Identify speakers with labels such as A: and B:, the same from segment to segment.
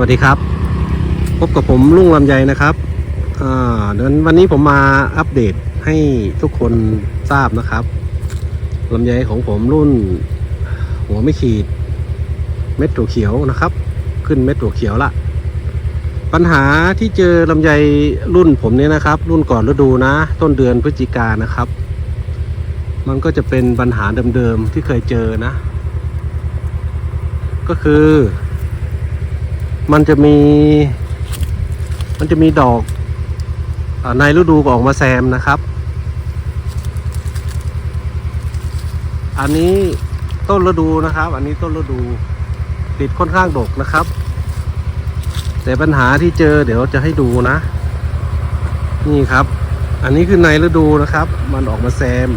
A: วัสดีครับ พบกับผมลุงลำไยนะครับเดี๋ยววันนี้ผมมาอัปเดตให้ทุกคนทราบนะครับลำไยของผมรุ่น หัวไม่ขีด เม็ดถั่วเขียวนะครับ ขึ้นเม็ดถั่วเขียวละ ปัญหาที่เจอลำไยรุ่นผมเนี่ยนะครับ รุ่นก่อนฤดูนะ ต้นเดือนพฤศจิกานะครับ มันก็จะเป็นปัญหาเดิมๆที่เคยเจอนะ ก็คือ มันจะมี มันจะมีดอกอในฤดูก็ออกมาแซมนะครับ อันนี้ต้นฤดูนะครับ อันนี้ต้นฤดูติดค่อนข้างดกนะครับ แต่ปัญหาที่เจอเดี๋ยวจะให้ดูนะ นี่ครับ อันนี้คือในฤดูนะครับ มันออกมาแซม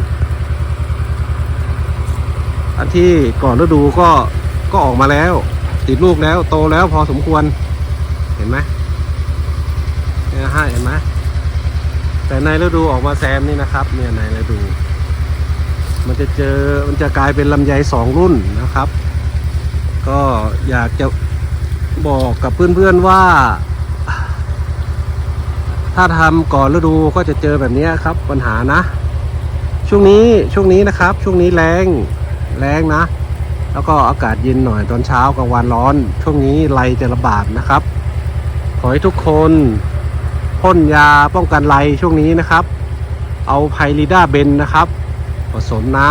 A: อันที่ก่อนฤดูก็ก็ออกมาแล้ว ติดลูกแล้วโตแล้วพอสมควร เห็นไหมเนี่ยฮะเห็นไหมแต่ในฤดูออกมาแซมนี่นะครับ เนี่ยในฤดู มันจะเจอมันจะกลายเป็นลำไยสองรุ่นนะครับ ก็อยากจะบอกกับเพื่อนๆว่า ถ้าทำก่อนฤดูก็จะเจอแบบนี้ครับปัญหานะ ช่วงนี้ช่วงนี้นะครับ ช่วงนี้แรงแรงนะ แล้วก็อากาศเย็นหน่อยตอนเช้ากลางวันร้อน ช่วงนี้ไรจะระบาดนะครับ ขอให้ทุกคนพ่นยาป้องกันไรช่วงนี้นะครับ เอาไพริด้าเบนนะครับ ผสมน้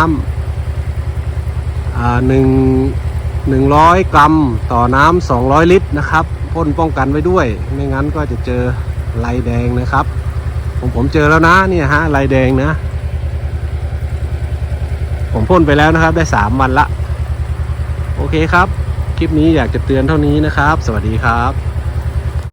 A: ำอ่าหนึ่งหนึ่งร้อยกรัมต่อน้ำสองร้อยลิตรนะครับพ่นป้องกันไว้ด้วย ไม่งั้นก็จะเจอไรแดงนะครับ ผมผมเจอแล้วนะเนี่ยฮะไรแดงนะ ผมพ่นไปแล้วนะครับ ได้สามวันละ โอเคครับ คลิปนี้อยากจะเตือนเท่านี้นะครับ สวัสดีครับ